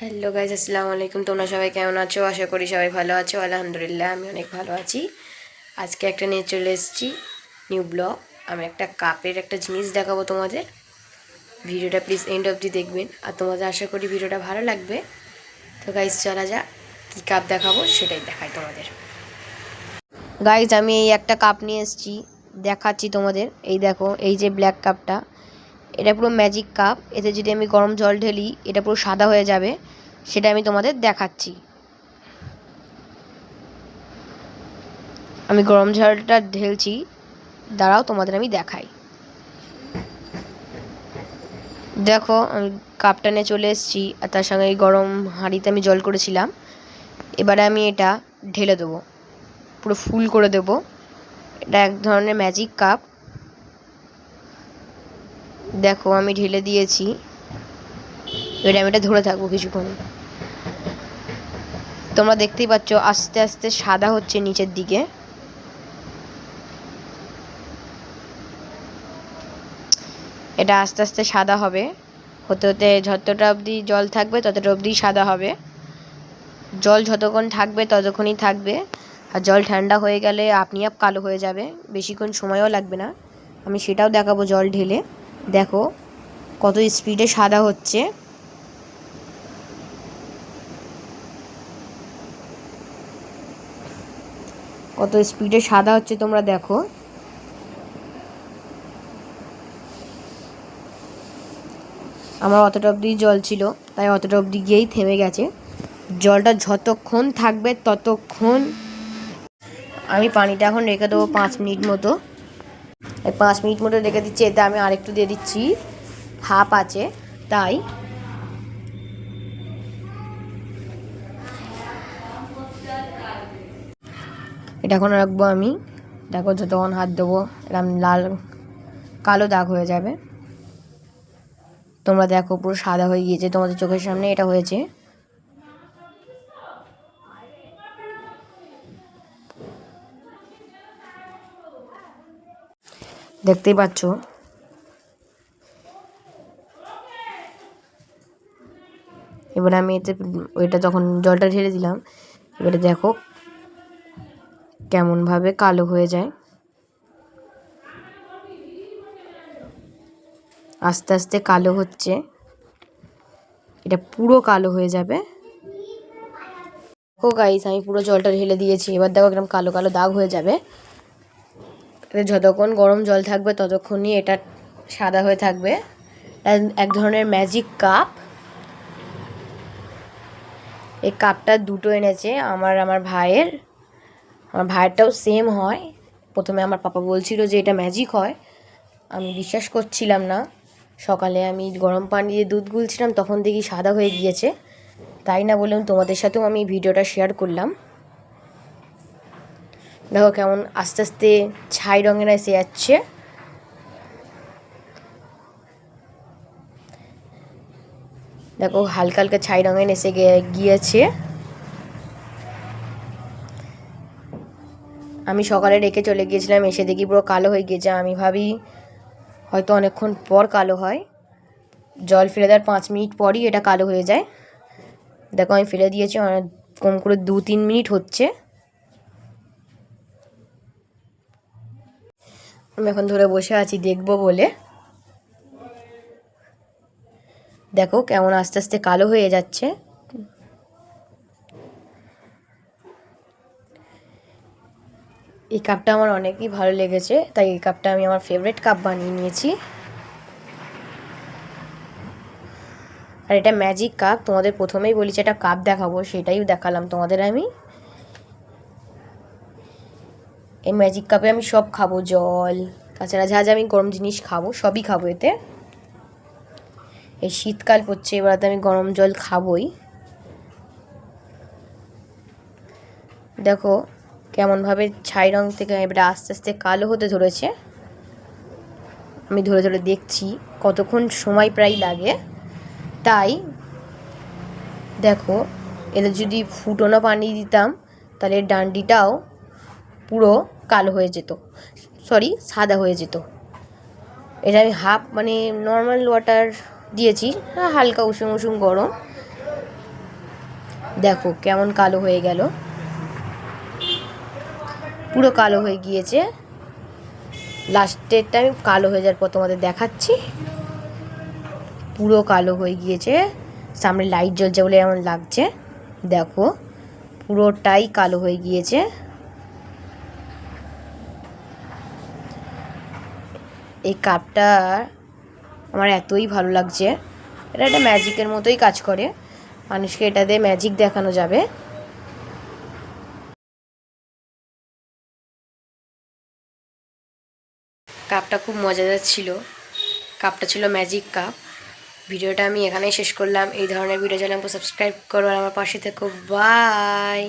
Hello guys আসসালামু আলাইকুম। তোমরা সবাই কেমন আছো? আশা করি সবাই ভালো আছো। আলহামদুলিল্লাহ, আমি অনেক ভালো আছি। আজকে একটা নিয়ে চলে এসেছি নিউ ব্লগ আমি একটা কাপের একটা জিনিস দেখাবো তোমাদের। ভিডিওটা প্লিজ এন্ড অবধি দেখবেন। আর তোমাদের আশা করি ভিডিওটা ভালো লাগবে। তো গাইজ চলা যা কী কাপ দেখাবো সেটাই দেখাই তোমাদের। গাইজ আমি এই একটা কাপ নিয়ে এসেছি। দেখাচ্ছি তোমাদের। এই দেখো, এই যে ব্ল্যাক কাপটা। এটা পুরো ম্যাজিক কাপ এতে যদি আমি গরম জল ঢেলি, এটা পুরো সাদা হয়ে যাবে। সেটা আমি তোমাদের দেখাচ্ছি। আমি গরম জলটা ঢেলছি, দাঁড়াও তোমাদের আমি দেখাই। দেখো, আমি কাপটা নিয়ে চলে এসেছি, আর তার সঙ্গে এই গরম হাঁড়িতে আমি জল করেছিলাম। এবারে আমি এটা ঢেলে দেবো। পুরো ফুল করে দেবো। এটা এক ধরনের ম্যাজিক কাপ দেখো, আমি ঢেলে দিয়েছি। এবারে আমি এটা ধরে থাকব কিছুক্ষণ। তোমরা দেখতেই পাচ্ছ, আস্তে আস্তে সাদা হচ্ছে নিচের দিকে। এটা আস্তে আস্তে সাদা হবে। হতে হতে যতটা অবধি জল থাকবে, ততটা অবধি সাদা হবে। জল যতক্ষণ থাকবে, ততক্ষণই থাকবে। আর জল ঠান্ডা হয়ে গেলে আপনি আপ কালো হয়ে যাবে। বেশিক্ষণ সময়ও লাগবে না। আমি সেটাও দেখাবো জল ঢেলে। দেখো, কত স্পিডে সাদা হচ্ছে। কত স্পিডে সাদা হচ্ছে তোমরা দেখো। আমার অতটা অবধি জল ছিল, তাই অতটা অবধি গিয়েই থেমে গেছে। জলটা যতক্ষণ থাকবে ততক্ষণ আমি পানিটা এখন রেখে দেবো পাঁচ মিনিট মতো। পাঁচ মিনিট মতো রেখে দিচ্ছি, এতে আমি আরেকটু দিয়ে দিচ্ছি। হাফ আছে, তাই। এটা এখন রাখব আমি। দেখো যতক্ষণ হাত দেবো এরকম লাল, কালো দাগ হয়ে যাবে। তোমরা দেখো পুরো সাদা হয়ে গিয়েছে, তোমাদের চোখের সামনে এটা হয়েছে। দেখতেই পাচ্ছ। এবারে আমি এতে, ওইটা তখন জলটা ঢেলে দিলাম, এবারে দেখো কেমনভাবে কালো হয়ে যায়। আস্তে আস্তে কালো হচ্ছে। এটা পুরো কালো হয়ে যাবে। ও গাইস আমি পুরো জলটা ঢেলে দিয়েছি। এবার দেখো একদম কালো কালো দাগ হয়ে যাবে। যতক্ষণ গরম জল থাকবে, ততক্ষণই এটা সাদা হয়ে থাকবে। এক ধরনের ম্যাজিক কাপ এই কাপটা দুটো এনেছে, আমার আমার ভাইয়ের। আমার ভাইয়েরটাও সেম হয়। প্রথমে আমার পাপা বলছিল যে এটা ম্যাজিক হয়। আমি বিশ্বাস করছিলাম না। সকালে আমি গরম পানি দিয়ে দুধ গুলছিলাম, তখন দেখি সাদা হয়ে গিয়েছে। তাই না বললাম তোমাদের সাথেও আমি ভিডিওটা শেয়ার করলাম। দেখো কেমন আস্তে আস্তে ছাই রঙের এসে যাচ্ছে। দেখো হালকা হালকা ছাই রঙের এসে গিয়েছে। আমি সকালে রেখে চলে গিয়েছিলাম, এসে দেখি পুরো কালো হয়ে গিয়েছে। আমি ভাবি হয়তো অনেকক্ষণ পর কালো হয়। জল ফেলে দেওয়ার পাঁচ মিনিট পরই এটা কালো হয়ে যায়। দেখো আমি ফেলে দিয়েছি, অনেক কম করে দু তিন মিনিট হচ্ছে। আমি এখন ধরে বসে আছি, দেখব বলে। দেখো কেমন আস্তে আস্তে কালো হয়ে যাচ্ছে। এই কাপটা আমার অনেকই ভালো লেগেছে, তাই এই কাপটা আমি আমার ফেভারিট কাপ বানিয়ে নিয়েছি। আর এটা ম্যাজিক কাপ তোমাদের প্রথমেই বলেছি, একটা কাপ দেখাবো, সেটাই দেখালাম তোমাদের আমি। এই ম্যাজিক কাপে আমি সব খাব, জল, তাছাড়া যা যা আমি গরম জিনিস খাব, সবই খাব এতে। এই শীতকাল পড়ছে, এবার তো আমি গরম জল খাবই। দেখো, কেমনভাবে ছাই রং থেকে এবারে আস্তে আস্তে কালো হতে ধরেছে। আমি ধরে ধরে দেখছি, কতক্ষণ সময় প্রায় লাগে। তাই, দেখো, এদের যদি ফুটনো পানি দিতাম, তাহলে ডান্ডিটাও পুরো কালো হয়ে যেত। সরি সাদা হয়ে যেত। এটা আমি হাফ মানে নর্মাল ওয়াটার দিয়েছি। হালকা উষুম উষুম গরম। দেখো কেমন কালো হয়ে গেল। পুরো কালো হয়ে গিয়েছে। লাস্টেরটা আমি কালো হয়ে যাওয়ার পর তোমাদের দেখাচ্ছি। পুরো কালো হয়ে গিয়েছে। সামনে লাইট জ্বলছে বলে এমন লাগছে। দেখো, পুরোটাই কালো হয়ে গিয়েছে। এই কাপটা আমার এতই ভালো লাগছে। এটা একটা ম্যাজিকের মতোই কাজ করে। মানুষকে এটা দিয়ে ম্যাজিক দেখানো যাবে। কাপটা খুব মজাদার ছিল। কাপটা ছিল ম্যাজিক কাপ। ভিডিওটা আমি এখানেই শেষ করলাম। এই ধরনের ভিডিও জানলে সাবস্ক্রাইব করো আর আমার পাশে থেকো। বাই